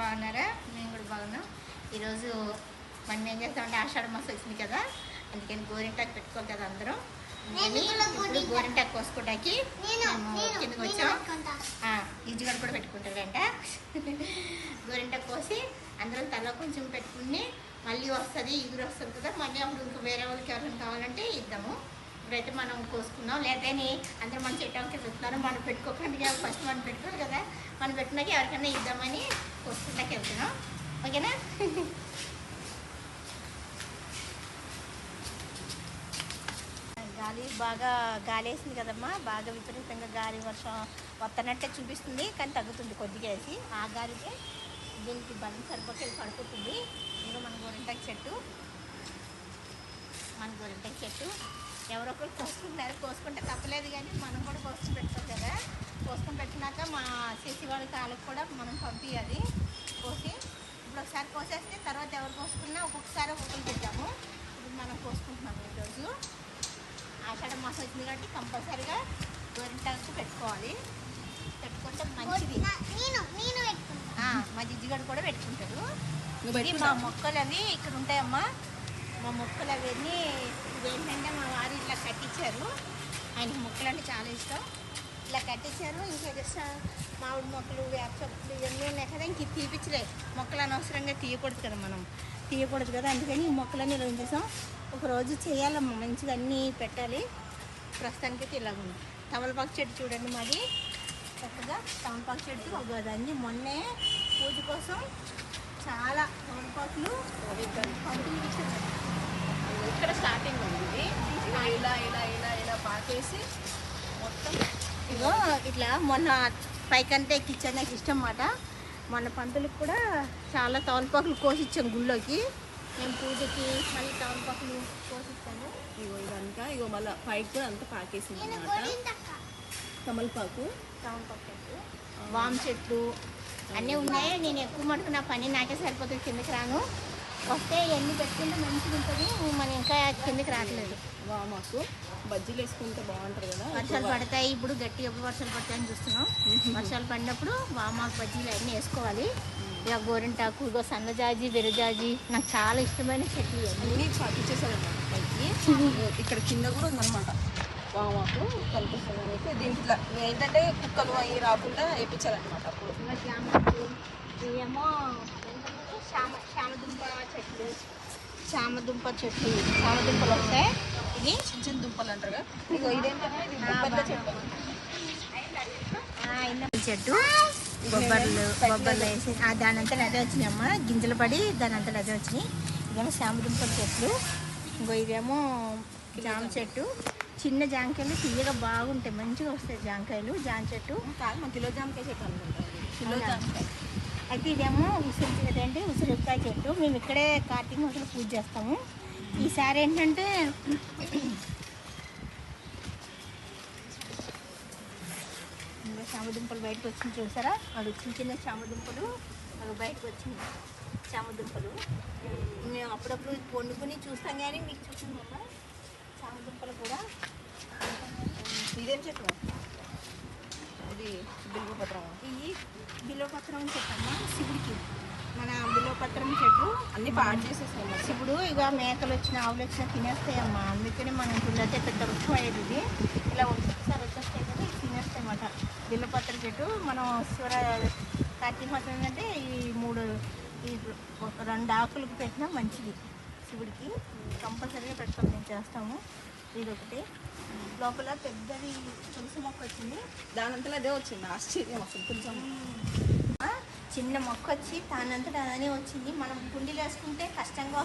బాగున్నారా? మేము కూడా బాగున్నాం. ఈరోజు మనం ఏం చేస్తామంటే ఆషాఢ మాసం వచ్చింది కదా అందుకని గోరింటాకు పెట్టుకోవాలి కదా అందరం. ఇప్పుడు గోరింటాకు- కోసుకోవడానికి మేము కిందకి వచ్చాం. ఇజ్జిగడ కూడా పెట్టుకుంటాడంట. గోరింటాకు కోసి అందరం తల కొంచెం పెట్టుకుని మళ్ళీ వస్తుంది ఇగురు వస్తుంది కదా మళ్ళీ అప్పుడు ఇంకా వేరే వాళ్ళకి ఎవరైనా కావాలంటే ఇద్దాము. ఇప్పుడైతే మనం కోసుకున్నాం లేదని అందరూ మన చెట్టానికి వెళ్తున్నారు మనం పెట్టుకోకండి ఫస్ట్ మనం పెట్టుకోరు కదా. మనం పెట్టినాక ఎవరికైనా ఇద్దామని కోసుకుంటాకి వెళ్తున్నాం. ఓకేనా? గాలి బాగా గాలి వేసింది కదమ్మా. బాగా విపరీతంగా గాలి వర్షం వస్తున్నట్టే చూపిస్తుంది. కానీ తగ్గుతుంది కొద్దిగా వేసి. ఆ గాలికే దీనికి బలం సరిపోక పడుకుతుంది ఇంకా మన గోరింటాకి చెట్టు. మన గోరింటాకి చెట్టు. ఎవరో ఒకరు కోసుకుంటున్నారు. కోసుకుంటే తప్పలేదు కానీ మనం కూడా కోసుకుని పెడతాం కదా. కోసుకొని పెట్టినాక మా చేసి వాళ్ళ కాళ్ళకి కూడా మనం పంపించాలి కోసి ఇప్పుడు ఒకసారి కోసేస్తే తర్వాత ఎవరు కోసుకున్నా ఒక్కొక్కసారి ఒక్కొక్కరు పెట్టాము ఇప్పుడు మనం కోసుకుంటున్నాము ఈరోజు. ఆషాఢ మాసం వచ్చింది కాబట్టి కంపల్సరీగా గోరింటాకు పెట్టుకోవాలి. పెట్టుకుంటే మంచిది. నా- నేను నేను పెట్టుకుంటా. ఆ, మా జిజ్జిగడు కూడా పెట్టుకుంటాడు. మా? మొక్కలు అవి ఇక్కడ ఉంటాయమ్మా. మా మొక్కలు అవన్నీ ఇదేంటంటే మా వారు ఇట్లా కట్టించారు. ఆయనకి మొక్కలు అంటే చాలా ఇష్టం. ఇలా కట్టించారు. ఇంకా జస్ట్ మామిడి మొక్కలు వేప చెట్లు ఇవన్నీ ఉన్నాయి కదా ఇంక తీపిచ్చలే. మొక్కలు అనవసరంగా తీయకూడదు కదా మనం. తీయకూడదు కదా అందుకని ఈ మొక్కలన్నీ ఇలా చేసాం? ఒకరోజు చేయాలమ్మా మంచిగా అన్నీ పెట్టాలి. ప్రస్తుతానికి అయితే ఇలాగ ఉంది. తమలపాకు చెట్టు చూడండి మాది. చక్కగా తమలపాకు చెట్టు ఒక అన్ని మొన్నే పూజ కోసం చాలా తమలపాకులు పంపిణీ ఇచ్చారు. ఇక్కడ స్టార్టింగ్ ఉంది. ఇలా ఇలా ఇలా ఇలా పాకేసి మొత్తం ఇగో ఇట్లా మొన్న పైకంతా ఎక్కించాను నాకు ఇష్టం మాట మొన్న పంతులకు కూడా చాలా తమలపాకులు కోసిచ్చాం గుళ్ళోకి. మేము పూజకి మళ్ళీ తమలపాకులు కోసిచ్చాము ఇగో ఇదంతా ఇగో మళ్ళీ పైకి కూడా అంతా పాకేసింది అనమాట తమలపాకు. తమలపాకు చెట్లు వామ్ చెట్లు అన్నీ ఉన్నాయి. నేను ఎక్కువ మటుకు నా పని నాకే సరిపోతుంది. కిందకి రాను. వస్తే ఎన్ని పెట్టుకుంటే మంచిగా ఉంటుంది. మనం ఇంకా కిందకి రావట్లేదు. వామాకు బజ్జీలు వేసుకుంటే బాగుంటుంది కదా. వర్షాలు పడతాయి. ఇప్పుడు గట్టి ఎప్పుడు వర్షాలు పడతాయని చూస్తున్నాం. వర్షాలు పడినప్పుడు వామాకు బజ్జీలు అన్నీ వేసుకోవాలి. ఇక గోరింటాకు ఇగో సన్నజాజి విరజాజి నాకు చాలా ఇష్టమైన చెట్లు అన్నీ పాకించేసారనమాట పైకి ఇక్కడ కింద కూడా ఉందన్నమాట. వామాకు కనిపిస్తుంది మీకు దీంట్లో ఏంటంటే కుక్కలు అవి రాకుండా వేయించారనమాట అప్పుడు శామ శామదుంప చెట్లు శామదుంప చెట్లు శామదుంపలు వస్తాయి. ఇది చిన్న చిన్న దుంపలు అంటారు కదా? ఇగో ఇదేంటంటే ఇది బొబ్బర్ల చెట్టు. చెట్టు. బొబ్బర్లు బొబ్బర్లు వేసి ఆ, దాని అంతా అదే వచ్చినాయమ్మ గింజలు పడి దాని అంతా అదే వచ్చినాయి. ఇదేమో శామదుంపల చెట్లు. ఇంకో ఇదేమో జామ చెట్టు. చిన్న జాంకాయలు తీయగా బాగుంటాయి. మంచిగా వస్తాయి జాంకాయలు జామ చెట్టు. కాదు మా కిలో జామకాయ చెట్టు. కిలో? జామకాయ. అయితే ఇదేమో ఉసిరి అదేంటి ఉసిరికాయ చెట్టు. మేము ఇక్కడే కార్తీక మాసంలో పూజ చేస్తాము. ఈసారి ఏంటంటే ఇంకా చామదుంపలు బయటకు వచ్చింది చూసారా? అవి చిన్న చిన్న చామదుంపలు అవి బయటకు వచ్చింది చామదుంపలు. మేము అప్పుడప్పుడు వండుకుని చూస్తాం కానీ మీకు చూసిందమ్మా చామదుంపలు కూడా. ఇదేం చెట్టు? ఇది బిల్వపత్రం ఈ బిల్వపత్రం చెప్పమ్మా శివుడికి. మన బిల్వపత్రం చెట్టు అన్ని పాడు చేసేసాము శివుడు ఇక మేకలు వచ్చిన ఆవులు వచ్చిన తినేస్తాయమ్మా. అందుకని మనం గుళ్ళైతే పెద్ద వృక్షం అయ్యేది ఇది. ఇలా ఒకసారి వచ్చేస్తాయి కదా ఇవి తినేస్తాయి అన్నమాట బిల్లపత్ర చెట్టు మనం శివర కార్తీక మాసం ఏంటంటే ఈ మూడు ఈ రెండు ఆకులకు పెట్టినా మంచిది. శివుడికి కంపల్సరీగా పెడతాం మేము చేస్తాము. ఇది ఒకటి లోపల పెద్దది తులసి మొక్క వచ్చింది. దానంతలో అదే వచ్చింది. ఆశ్చర్యం అసలు కొంచెం. చిన్న మొక్క వచ్చి దానంతట అదనే వచ్చింది. మనం కుండీలు వేసుకుంటే కష్టంగా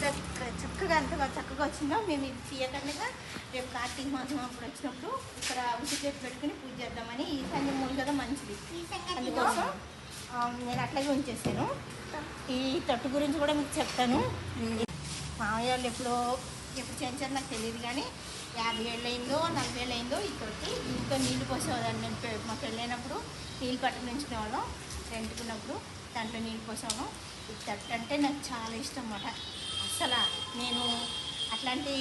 చక్క- చక్కగా బాగా చక్కగా వచ్చిందో మేము ఇది తీయకుండా రేపు కార్తీక మాసం అప్పుడు వచ్చినప్పుడు ఇక్కడ ఉసిరి చెట్టు పెట్టుకుని పూజ చేద్దామని ఈ సంధ్య మూడు కదా మంచిది అందుకోసం నేను అట్లాగే ఉంచేసాను. ఈ తట్టు గురించి కూడా మీకు చెప్తాను. మామయ్య వాళ్ళు ఎప్పుడో ఎప్పుడు చేయించారు నాకు తెలియదు కానీ యాభై ఏళ్ళు అయిందో నలభై ఏళ్ళు అయిందో ఈ తొట్టి. దీంతో నీళ్ళు పోసేవాళ్ళని నేను మాకు మా పెళ్ళైనప్పుడు నీళ్ళు పట్టుకునించుకునేవాళ్ళం రెంట్కున్నప్పుడు దాంట్లో నీళ్ళు పోసాము ఈ తట్టు అంటే నాకు చాలా ఇష్టం అన్నమాట. అసలు నేను అట్లాంటి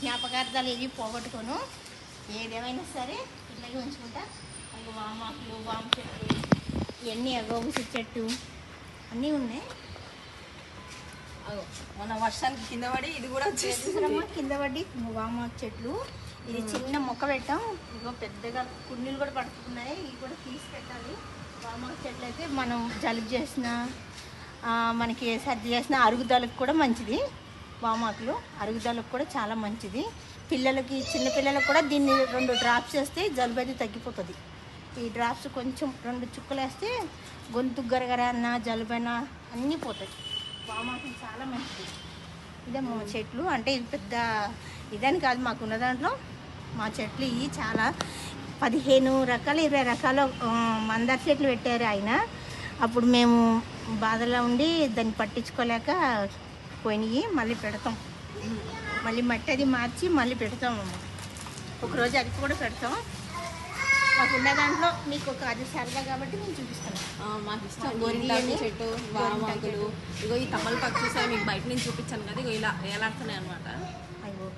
జ్ఞాపకార్థాలు ఏవి పోగొట్టుకోను. ఏదేమైనా సరే ఈ ఇట్లాగే ఉంచుకుంటా. అవి వామాకులు వామ చెట్టు ఇవన్నీ అగోబుసి చెట్టు. అన్నీ ఉన్నాయి. మన వర్షానికి కింద పడి ఇది కూడా వచ్చేసింది. చూసారమ్మా కింద పడి వామాకు చెట్లు. ఇది చిన్న మొక్క పెట్టాం. ఇగో పెద్దగా కుండీలు కూడా పడుతున్నాయి. ఇవి కూడా తీసి పెట్టాలి. వామాకు చెట్లు అయితే మనం జలుబు చేసిన మనకి సర్ది చేసిన అరుగుదలకు కూడా మంచిది. వామాకులు అరుగుదలకు కూడా చాలా మంచిది. పిల్లలకి చిన్న పిల్లలకు కూడా దీన్ని రెండు డ్రాప్స్ వేస్తే జలుబు అయితే తగ్గిపోతుంది. ఈ డ్రాప్స్ కొంచెం రెండు చుక్కలు వేస్తే గొంతు గరగర అన్న అన్నీ పోతాయి. వామాకులు చాలా మంచిది. ఇదే మా చెట్లు. అంటే ఇది పెద్ద ఇదని కాదు మాకున్న దాంట్లో మా చెట్లు ఇవి చాలా పదిహేను రకాలు ఇరవై రకాల ఆ, మందార చెట్లు పెట్టారు ఆయన. అప్పుడు మేము బాధలో ఉండి దాన్ని పట్టించుకోలేక పోయినాయి. మళ్ళీ పెడతాం. మళ్ళీ మట్టి అది మార్చి మళ్ళీ పెడతాం. ఒకరోజు అది కూడా పెడతాం. మాకున్న దాంట్లో మీకు ఒక అది సరదా కాబట్టి నేను చూపిస్తాను ఆ, మాకు ఇష్టం. గోరింటాకు చెట్టు వామాకులు ఇగో ఈ తమలపాకు చూసారు మీకు బయట నుంచి చూపించాను కదా ఇగో ఇలా ఏలాడుతున్నాయి అనమాట అయ్యో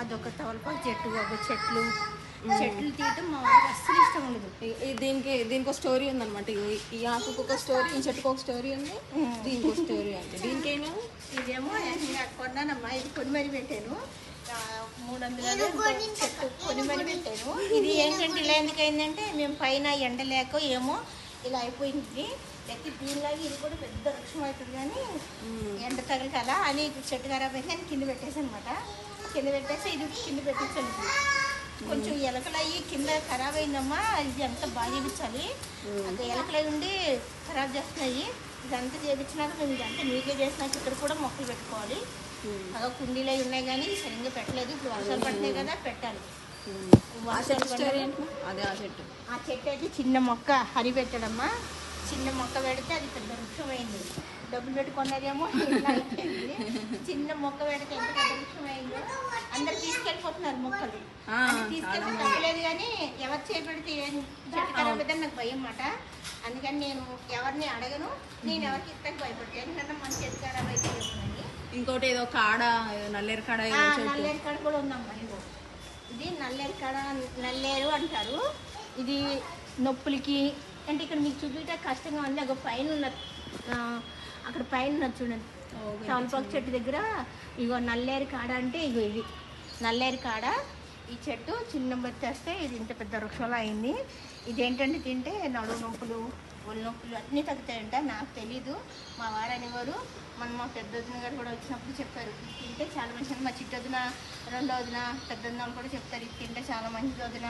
అదొక తవలపాకు చెట్టు ఒక చెట్లు. చెట్లు తీయటం మా వారికి అస్సలు ఇష్టం ఉండదు. దీనికి దీనికి ఒక స్టోరీ ఉందన్నమాట. ఇగో ఈ- ఈ ఆకుకు ఒక స్టోరీ ఈ చెట్టుకు ఒక స్టోరీ ఉంది. దీనికి ఒక స్టోరీ ఉంది దీనికైనా ఇదేమో నేను కొన్నానమ్మా. ఇది కొని మరి పెట్టాను. మూడు వందల చెట్టు కొని మరి పెట్టాను ఇది ఏంటంటే ఇలా ఎందుకు అయిందంటే మేము పైన ఎండ లేక ఏమో ఇలా అయిపోయింది. లేకపోతే దీనిలాగా ఇది కూడా పెద్ద వృక్షం అవుతుంది కానీ ఎండ తగలకాల అని చెట్టు ఖరాబ్ అయితే అని కింద పెట్టేసి అనమాట కింద పెట్టేసి ఇది కింద పెట్టించాను కొంచెం ఎలకలు అయ్యి కింద ఖరాబ్ అయిందమ్మా. ఇది అంతా బాగా చేయించాలి అంత ఎలకలు ఉండి ఖరాబ్ చేస్తున్నాయి. ఇదంతా చేయించినాక మేము ఇదంతా నీట్గా చేసినాక ఇక్కడ కూడా మొక్కలు పెట్టుకోవాలి. అలా కుండీలు అయి ఉన్నాయి కానీ సరిగ్గా పెట్టలేదు. ఇప్పుడు వర్షాలు పడుతున్నాయి కదా పెట్టాలి. అదే ఆ చెట్టు ఆ చెట్టు అయితే చిన్న మొక్క హరి పెట్టడమ్మా. చిన్న మొక్క పెడితే అది పెద్ద వృక్షం అయింది డబ్బులు పెట్టుకున్నదేమో చిన్న మొక్క పెడితే ఎంత పెద్ద వృక్షం అయిందో అందరు తీసుకెళ్ళిపోతున్నారు మొక్కలు. తీసుకెళ్ళి తప్పలేదు కానీ ఎవరు చేపెడితే ఏం చెట్టు ఖరాబ్ నాకు భయం మాట అందుకని నేను ఎవరిని అడగను నేను ఎవరికి ఇస్తాను భయపడతాను. ఎందుకంటే మన చెట్టు ఖరాబ్ అయితే. ఇంకోటి ఏదో కాడ నల్లేరు కాడ నల్లేరు కాడ కూడా ఉందమ్మా ఇదిగో. ఇది నల్లేరు కాడ నల్లేరు అంటారు. ఇది నొప్పులకి అంటే ఇక్కడ మీకు చూపించే కష్టంగా ఉంది. అగో పైన ఉన్న అక్కడ పైన ఉన్నది చూడండి. తమలపాకు చెట్టు దగ్గర ఇగో నల్లేరు కాడ అంటే ఇగో ఇది. నల్లేరు కాడ ఈ చెట్టు చిన్న బెత్తేస్తే ఇది ఇంత పెద్ద వృక్షంలో అయింది. ఇదేంటంటే తింటే నడువు నొప్పులు ఒళ్ళు నొప్పులు అన్నీ తగ్గుతాయంట. నాకు తెలీదు. మా వారు అనేవారు మన మా పెద్ద వదిన గారు కూడా వచ్చినప్పుడు చెప్పారు తింటే చాలా మంచిది మా చిట్టు వదిన రెండో వదిన పెద్ద వదిన వాళ్ళు కూడా చెప్తారు ఇది తింటే చాలా మంచిది వదిన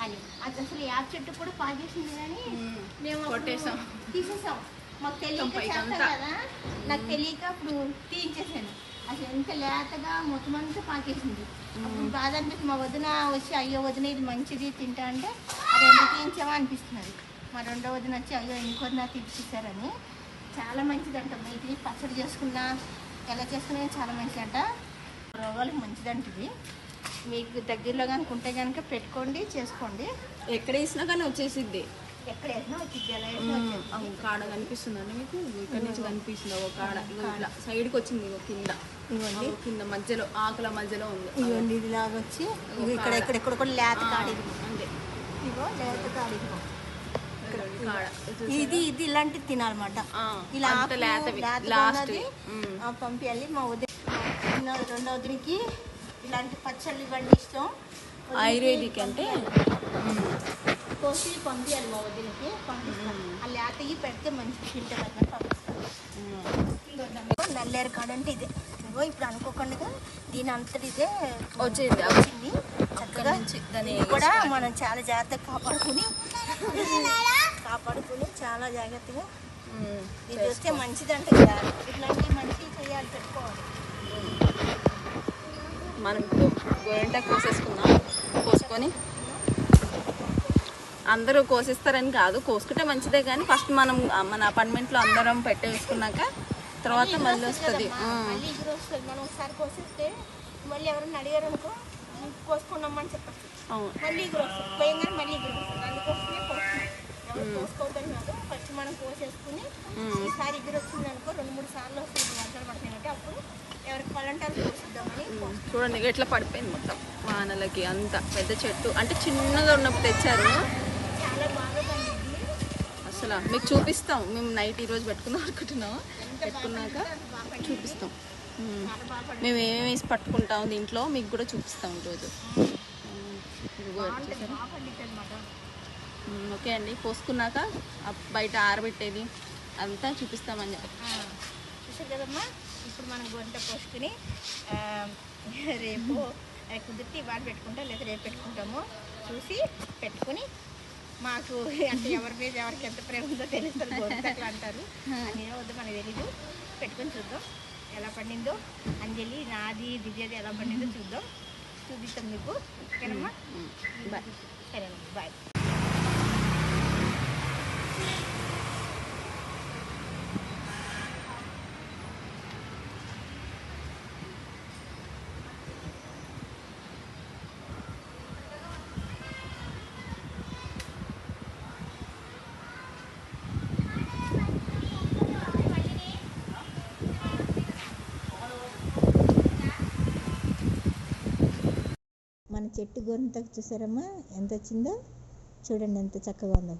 అని. అది అసలు యాప చెట్టు కూడా పాకేసింది కానీ మేము. కొట్టేసాం. తీసేసాం. మాకు తెలియక చేస్తాం. కదా. నాకు తెలియక అప్పుడు తీయించేసాను అసలు ఎంత లేతగా మొత్తం అంతా పాకేసింది అప్పుడు బాధ అనిపిస్తుంది. మా వదిన వచ్చి అయ్యో వదిన ఇది మంచిది తింటా అంటే అది ఎందుకు తీయించామా అనిపిస్తున్నది. మా రెండో వదిన వచ్చి అయ్యో ఇంకో వదిన తీపిచ్చేసారని. చాలా మంచిదంట. ఇది పచ్చడి చేసుకున్నా ఎలా చేసుకున్నా చాలా మంచిదంట. రోగాలకు మంచిదంట ఇది. మీకు దగ్గరలో కనుక ఉంటే కనుక పెట్టుకోండి చేసుకోండి. ఎక్కడ వేసినా కానీ వచ్చేసిద్ది. ఎక్కడ వేసినా వచ్చింది ఎలా వేసినా కాడ కనిపిస్తుందండి మీకు? ఇక్కడ నుంచి కనిపిస్తుంది. ఒక కాడ. ఇట్లా సైడ్కి వచ్చింది ఇగో కింద. ఇవ్వండి కింద మధ్యలో ఆకుల మధ్యలో ఉంది. ఇవ్వండి ఇది లాగా వచ్చి ఇగో ఇక్కడ ఇక్కడ ఇక్కడ కూడా లేత కాడి అంతే. ఇగో లేత కాడి ఇదిగో. ఇది ఇది ఇలాంటిది తినాలన్నమాట. ఇలా లేతగా లాస్ట్ పంపించాలి మా వదిన చిన్న రెండో వదినికి ఇలాంటి పచ్చళ్ళు ఇవ్వండి ఇష్టం. ఆయుర్వేదిక్ అంటే? కోసి పంపించాలి మా వదినకి. పంపిస్తాను. ఆ లేతవి పెడితే మంచిది తింటారు పంపిస్తాను నల్లేరు కాడ అంటే ఇదే. ఇదిగో ఇప్పుడు అనుకోకుండా దీని అంతటి ఇదే వచ్చింది. వచ్చింది. చక్కగా కూడా మనం చాలా జాగ్రత్తగా కాపాడుకుని కాపాడుకుని చాలా జాగ్రత్తగా. ఇది వస్తే మంచిదంట కదా ఇట్లాంటివి మంచివి చేయాలి పెట్టుకోవాలి మనం గోరింటా కోసేసుకుందాం. కోసుకొని అందరూ కోసిస్తారని కాదు. కోసుకుంటే మంచిదే కానీ ఫస్ట్ మనం మన అపార్ట్మెంట్లో అందరం పెట్టేసుకున్నాక తర్వాత మళ్ళీ వస్తుంది. మనం ఒకసారి కోసిస్తే మళ్ళీ ఎవరైనా అడిగారు అనుకో కోసుకున్నామని చెప్పచ్చు. మళ్ళీ మళ్ళీ అందుకోసమే కోస్తున్నాం ఎవరు కోసుకోవద్దని కాదు ఫస్ట్ మనం కోసేసుకుని ఈసారి ఎగురు వచ్చింది అనుకో రెండు మూడు సార్లు వస్తుంది వర్షాలు పడుతున్నాయి అప్పుడు ఎవరికి పళ్ళంటారు కోసిద్దామని చూడండి ఎట్లా పడిపోయింది మొత్తం వానలకి అంత పెద్ద చెట్టు. అంటే చిన్నగా ఉన్నప్పుడు తెచ్చారు. చాలా బాగా పండింది. అసలు మీకు చూపిస్తాం. మేము నైట్ ఈరోజు పెట్టుకుందాం అనుకుంటున్నాం. పెట్టుకున్నాక చూపిస్తాం. మేము ఏమేమి వేసి పట్టుకుంటాం దీంట్లో మీకు కూడా చూపిస్తాం ఈరోజు. ఓకే అండి. పోసుకున్నాక బయట ఆరబెట్టేది అంతా చూపిస్తామని చెప్పి. చూసారు కదమ్మా? ఇప్పుడు మనం గొంత పోసుకుని రేపు కుదిరితే ఇవాళ పెట్టుకుంటాం లేదా రేపు పెట్టుకుంటాము. చూసి పెట్టుకుని మాకు అంటే ఎవరి మీద ఎవరికి ఎంత ప్రేమ ఉందో తెలుస్తుంది గొంతట్లు అంటారు. అని వద్దు మనకు తెలీదు. పెట్టుకొని చూద్దాం ఎలా పండిందో. అంజలి నాది దివ్యది ఎలా పండిందో చూద్దాం. చూపిస్తాం మీకు. ఓకేనమ్మా? బాయ్. సరేనమ్మా బాయ్. మన చెట్టు గొంతకు చూసారమ్మా? ఎంత వచ్చిందో? చూడండి ఎంత చక్కగా ఉందో.